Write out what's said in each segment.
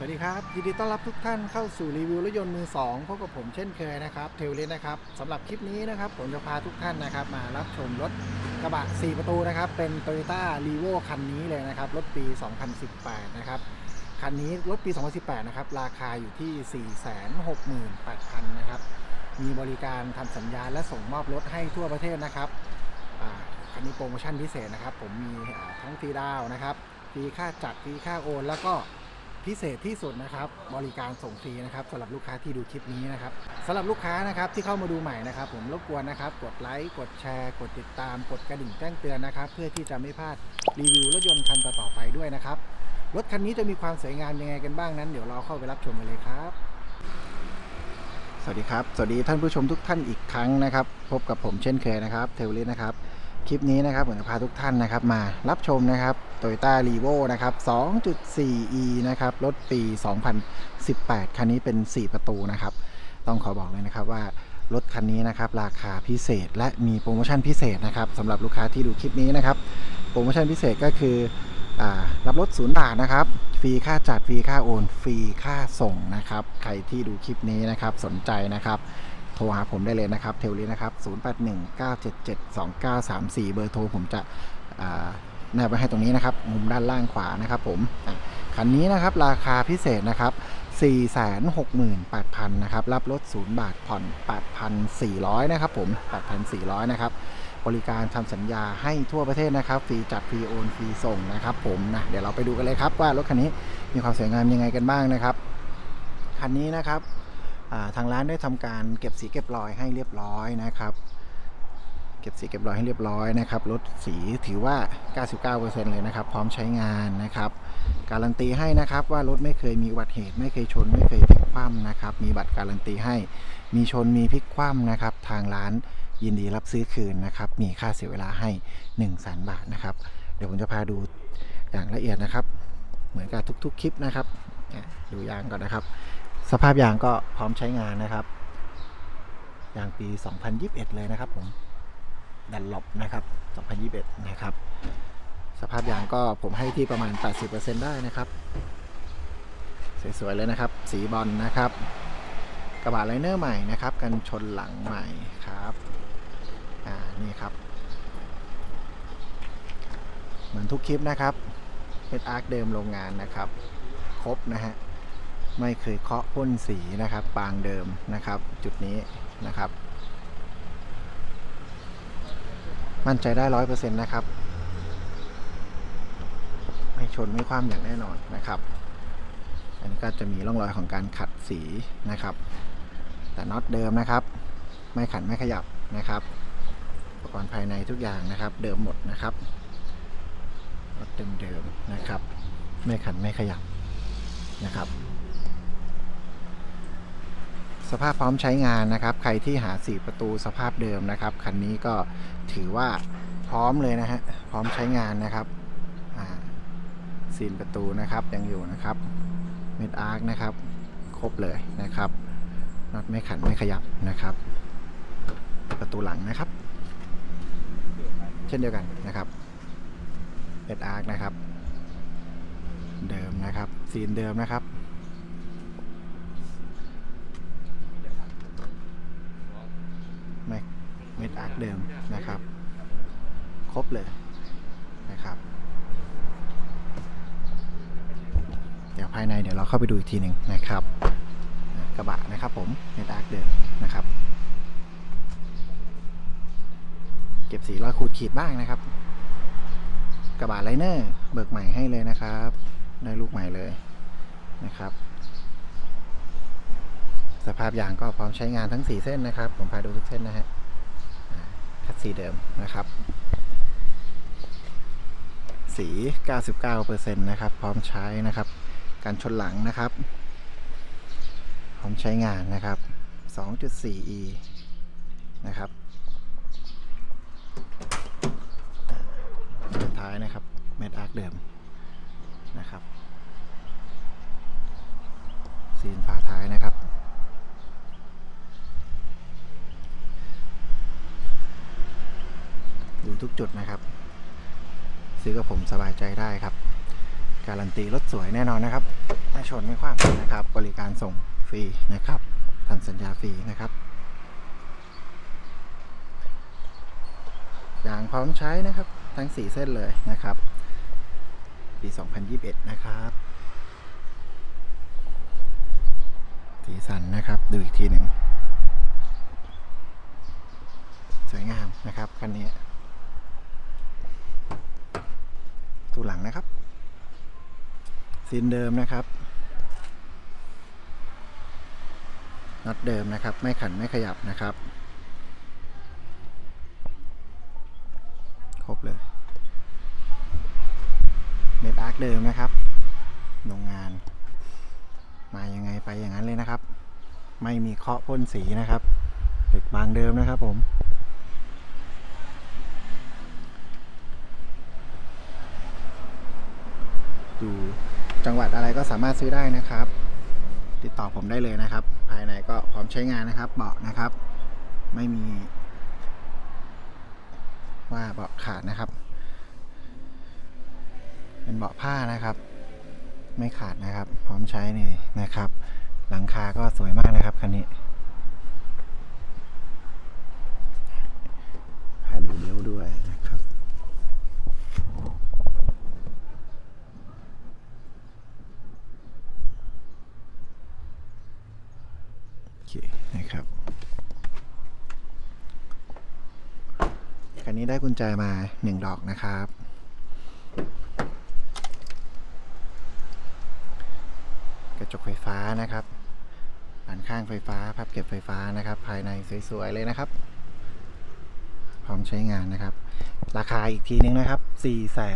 สวัสดีครับ ยินดีต้อนรับทุกท่านเข้าสู่รีวิวรถยนต์มือสองพบกับผมเช่นเคยนะครับเทลเลนนะครับสำหรับคลิปนี้นะครับผมจะพาทุกท่านนะครับ มารับชมรถกระบะ 4 ประตูนะครับ เป็น Toyota r e v o คันนี้เลยนะครับ รถปี 2018 นะครับ คันนี้รถปี 2018 นะครับ ราคาอยู่ที่ 468,000 นะครับ มีบริการทำสัญญาและส่งมอบรถให้ทั่วประเทศนะครับคันนี้โปรโมชั่นพิเศษนะครับ ผมมีทั้งฟรีดาวนะครับฟรีค่าจัดฟรีค่าโอน แล้วก็ พิเศษที่สุดนะครับบริการส่งฟรีนะครับสำหรับลูกค้าที่ดูคลิปนี้นะครับสำหรับลูกค้านะครับที่เข้ามาดูใหม่นะครับ ผมรบกวนนะครับ กดไลค์กดแชร์ กดติดตาม กดกระดิ่งแจ้งเตือนนะครับ เพื่อที่จะไม่พลาดรีวิวรถยนต์คันต่อๆไปด้วยนะครับรถคันนี้จะมีความสวยงามยังไงกันบ้างนั้นเดี๋ยวเราเข้าไปรับชมกันเลยครับ สวัสดีครับ สวัสดีท่านผู้ชมทุกท่านอีกครั้งนะครับ พบกับผมเช่นเคยนะครับเทลลิสนะครับ คลิปนี้นะครับผมจะพาทุกท่านนะครับมารับชมนะครับ Toyota r e v o นะครับ 2.4e นะครับ รถปี 2018 คันนี้เป็น 4 ประตูนะครับ ต้องขอบอกเลยนะครับว่ารถคันนี้นะครับ ราคาพิเศษและมีโปรโมชั่นพิเศษนะครับสำหรับลูกค้าที่ดูคลิปนี้นะครับ โปรโมชั่นพิเศษก็คืออรับรถศูนย์บาทนะครับ ฟรีค่าจัดฟรีค่าโอน ฟรีค่าส่งนะครับ ใครที่ดูคลิปนี้นะครับสนใจนะครับ โทรหาผมได้เลยนะครับเทลลีนะครับ 0819772934 เบอร์โทรผมจะแนบไว้ให้ตรงนี้นะครับ มุมด้านล่างขวานะครับผมคันนี้นะครับราคาพิเศษนะครับ 468,000นะครับ รับรถ 0 บาทผ่อน 8,400 นะครับผม 8,400 นะครับ บริการทำสัญญาให้ทั่วประเทศนะครับ ฟรีจัดฟรีโอนฟรีส่งนะครับผมนะ เดี๋ยวเราไปดูกันเลยครับว่ารถคันนี้มีความสวยงามยังไงกันบ้างนะครับ คันนี้นะครับ ทางร้านได้ทำการเก็บสีเก็บรอยให้เรียบร้อยนะครับ เก็บสีเก็บรอยให้เรียบร้อยนะครับรถสีถือว่า 99%เลยนะครับ พร้อมใช้งานนะครับ การันตีให้นะครับว่ารถไม่เคยมีอุบัติเหตุ ไม่เคยชน ไม่เคยพลิกคว่ำนะครับ มีบัตรการันตีให้ มีชนมีพลิกคว่ำนะครับ ทางร้านยินดีรับซื้อคืนนะครับ มีค่าเสียเวลาให้1 0 0 0 0แบาทนะครับ เดี๋ยวผมจะพาดูอย่างละเอียดนะครับ เหมือนกับทุก ๆ คลิปนะครับ ดูยางก่อนนะครับ สภาพยางก็พร้อมใช้งานนะครับ ยางปี 2021 เลยนะครับผม ดันหลบนะครับ 2021 นะครับ สภาพยางก็ผมให้ที่ประมาณ 80%ได้นะครับ สวยๆ เลยนะครับ สีบอลนะครับ กระบะไลเนอร์ใหม่นะครับ กันชนหลังใหม่ครับ อ่า นี่ครับ เหมือนทุกคลิปนะครับ เป็นอาร์คเดิมโรงงานนะครับ ครบนะฮะ ไม่เคยเคาะพ่นสีนะครับ ปางเดิมนะครับ จุดนี้นะครับ มั่นใจได้ร้อยเปอร์เซ็นต์นะครับ ไม่ชนไม่คว่ำอย่างแน่นอนนะครับ อันนี้ก็จะมีร่องรอยของการขัดสีนะครับ แต่น็อตเดิมนะครับ ไม่ขันไม่ขยับนะครับอุปกรณ์ภายในทุกอย่างนะครับ เดิมหมดนะครับรถเดิมๆนะครับ ไม่ขันไม่ขยับนะครับ สภาพพร้อมใช้งานนะครับ ใครที่หา 4 ประตูสภาพเดิมนะครับ คันนี้ก็ถือว่าพร้อมเลยนะฮะ พร้อมใช้งานนะครับอ่าซีนประตูนะครับยังอยู่นะครับ เม็ดอาร์คนะครับ ครบเลยนะครับน็อตไม่ขันไม่ขยับนะครับ ประตูหลังนะครับ เช่นเดียวกันนะครับเม็ดอาร์คนะครับ เดิมนะครับซีนเดิมนะครับ แม็ก เดิมนะครับ ครบเลยนะครับ เดี๋ยวภายในเดี๋ยวเราเข้าไปดูอีกทีหนึ่งนะครับ กระบะนะครับผมเม็ดาร์คเดิมนะครับ เก็บสีรอยขูดขีดบ้างนะครับ กระบะไลเนอร์เบิกใหม่ให้เลยนะครับได้ลูกใหม่เลยนะครับสภาพยางก็พร้อมใช้งานทั้ง 4 เส้นนะครับ ผมพาดูทุกเส้นนะฮะ สีเดิมนะครับ สี 99%นะครับ พร้อมใช้นะครับ การชนหลังนะครับ พร้อมใช้งานนะครับ 2.4e นะครับสุดท้ายนะครับเม็ดอาร์คเดิมนะครับซีนฝาท้ายนะครับ ดู ทุกจุดนะครับ ซื้อกับผมสบายใจได้ครับ การันตีรถสวยแน่นอนนะครับไม่ชนไม่คว้างนะครับ บริการส่งฟรีนะครับทำสัญญาฟรีนะครับยางพร้อมใช้นะครับ ทั้ง 4 เส้นเลยนะครับ ปี 2021 นะครับสีสันนะครับ ดูอีกทีหนึ่งสวยงามนะครับ คันนี้ ตูหลังนะครับซีนเดิมนะครับน็อตเดิมนะครับ ไม่ขันไม่ขยับนะครับ ครบเลยเม็ดอาร์คเดิมนะครับโรงงาน มายังไงไปอย่างนั้นเลยนะครับ ไม่มีเคาะพ่นสีนะครับ เหล็กบางเดิมนะครับผม อยู่จังหวัดอะไรก็สามารถซื้อได้นะครับ ติดต่อผมได้เลยนะครับ ภายในก็พร้อมใช้งานนะครับ เบาะนะครับ ไม่มี ว่าเบาะขาดนะครับ เป็นเบาะผ้านะครับ ไม่ขาดนะครับ พร้อมใช้นี่นะครับ หลังคาก็สวยมากนะครับคันนี้พาดูเลี้ยวด้วยนะครับ โอ เคนะครับคันนี้ได้กุญแจมาหนึ่งดอกนะครับ กระจกไฟฟ้านะครับบานข้างไฟฟ้าพับเก็บไฟฟ้านะครับ ภายในสวยๆเลยนะครับ พร้อมใช้งานนะครับ ราคาอีกทีนึงนะครับ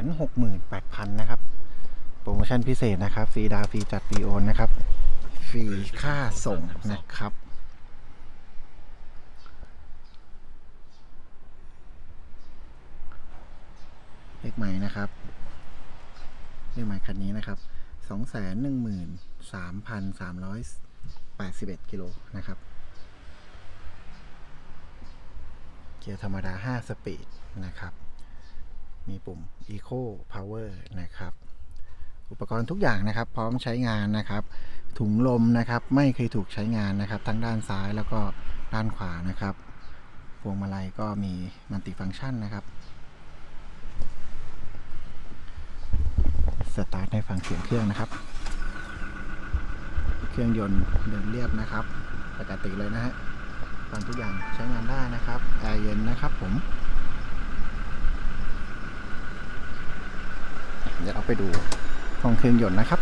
468,000 นะครับ โปรโมชั่นพิเศษนะครับฟรีดาวฟรีจัดฟรีโอนนะครับ ฟรีค่าส่งนะครับ เลขหมายนะครับ เลขหมายคันนี้นะครับสองแสนหนึ่งหมื่นสามพันสามร้อยแปดสิบเอ็ดกิโลนะครับ เกียร์ธรรมดา 5 สปีดนะครับ มีปุ่ม Eco Power นะครับ อุปกรณ์ทุกอย่างนะครับ พร้อมใช้งานนะครับ ถุงลมนะครับ ไม่เคยถูกใช้งานนะครับ ทั้งด้านซ้ายแล้วก็ด้านขวานะครับพวงมาลัยก็มีมัลติฟังก์ชันนะครับสตาร์ทให้ฟังเสียงเครื่องนะครับ เครื่องยนต์เดินเรียบนะครับ ปกติเลยนะฮะฟังทุกอย่างใช้งานได้นะครับแอร์เย็นนะครับผมเดี๋ยวเราไปดู ห้องเครื่องยนต์นะครับ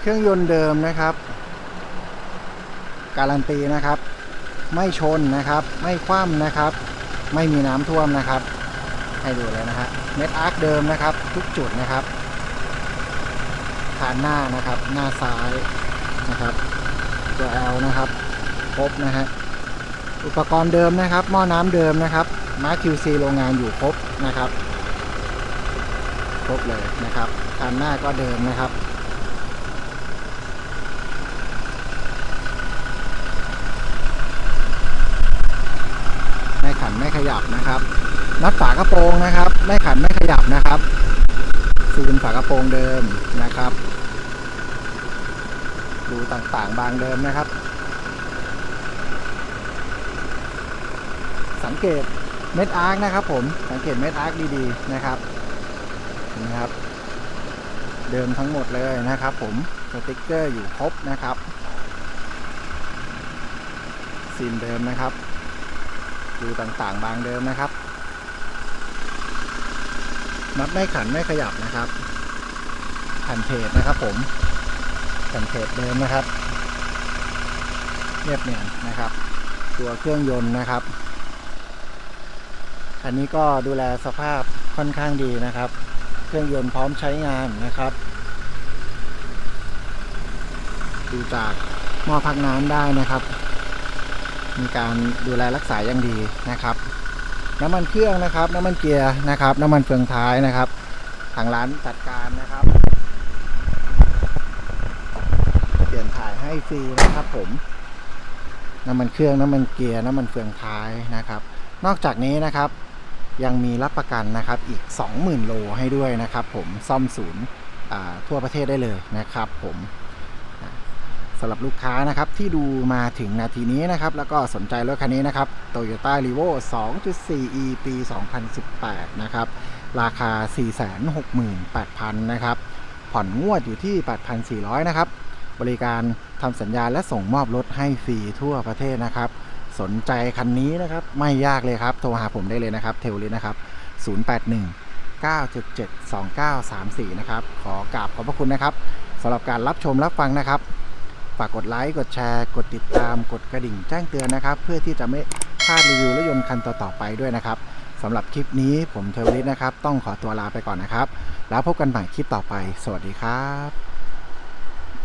เครื่องยนต์เดิมนะครับ การันตีนะครับ ไม่ชนนะครับ ไม่คว่ำนะครับ ไม่มีน้ำท่วมนะครับ ให้ดูเลยนะฮะเม็ดอาร์คเดิมนะครับ ทุกจุดนะครับคานหน้านะครับ หน้าซ้ายนะครับ ตัว L นะครับครบนะฮะอุปกรณ์เดิมนะครับ หม้อน้ำเดิมนะครับมาร์คิวซีโรงงานอยู่ครบนะครับครบเลยนะครับคานหน้าก็เดิมนะครับไม่ขันไม่ขยับนะครับน็อตฝากระโปรงนะครับ ไม่ขันไม่ขยับนะครับซูนฝากระโปรงเดิมนะครับ ดูต่างๆ บางเดิมนะครับ สังเกตเม็ดอาร์คนะครับ ผมสังเกตเม็ดอาร์คดีๆนะครับเห็นะครับ เดิมทั้งหมดเลยนะครับ ผมสติกเกอร์อยู่ครบนะครับซีนเดิมนะครับ ดูต่างๆ บางเดิมนะครับน็อตไม่ขันไม่ขยับนะครับแผ่นเพจนะครับผม แผ่นเพจเดิมนะครับ เรียบเนียนนะครับ ตัวเครื่องยนต์นะครับอันนี้ก็ดูแลสภาพค่อนข้างดีนะครับ เครื่องยนต์พร้อมใช้งานนะครับดูจากหม้อพักน้ำได้นะครับ มีการดูแลรักษาอย่างดีนะครับ น้ำมันเครื่องนะครับ น้ำมันเกียร์นะครับ น้ำมันเฟืองท้ายนะครับ ทางร้านจัดการนะครับ เปลี่ยนถ่าย ให้ฟรีนะครับผมน้ำมันเครื่องน้ำมันเกียร์น้ำมันเฟืองท้ายนะครับ นอกจากนี้นะครับ ยังมีรับประกันนะครับอีก 20,000 โลให้ด้วยนะครับ ผมซ่อมศูนย์ทั่วประเทศได้เลยนะครับ ผมสำหรับลูกค้านะครับที่ดูมาถึงนาทีนี้นะครับ แล้วก็สนใจรถคันนี้นะครับ Toyota r e v o 2.4e ปี 2018 นะครับ ราคา 468,000 นะครับ ผ่อนงวดอยู่ที่ 8,400 นะครับ บริการ ทำสัญญาและส่งมอบรถให้ฟรีทั่วประเทศนะครับ สนใจคันนี้นะครับไม่ยากเลยครับ โทรหาผมได้เลยนะครับ เทลลินะครับ 081 977 2934 นะครับ ขอกราบขอบพระคุณนะครับสำหรับการรับชมรับฟังนะครับ ฝากกดไลค์ กดแชร์ กดติดตาม กดกระดิ่งแจ้งเตือนนะครับ เพื่อที่จะไม่พลาดรีวิวรถยนต์คันต่อๆไปด้วยนะครับสำหรับคลิปนี้ผมเทวลิตนะครับ ต้องขอตัวลาไปก่อนนะครับ แล้วพบกันใหม่คลิปต่อไป สวัสดีครับ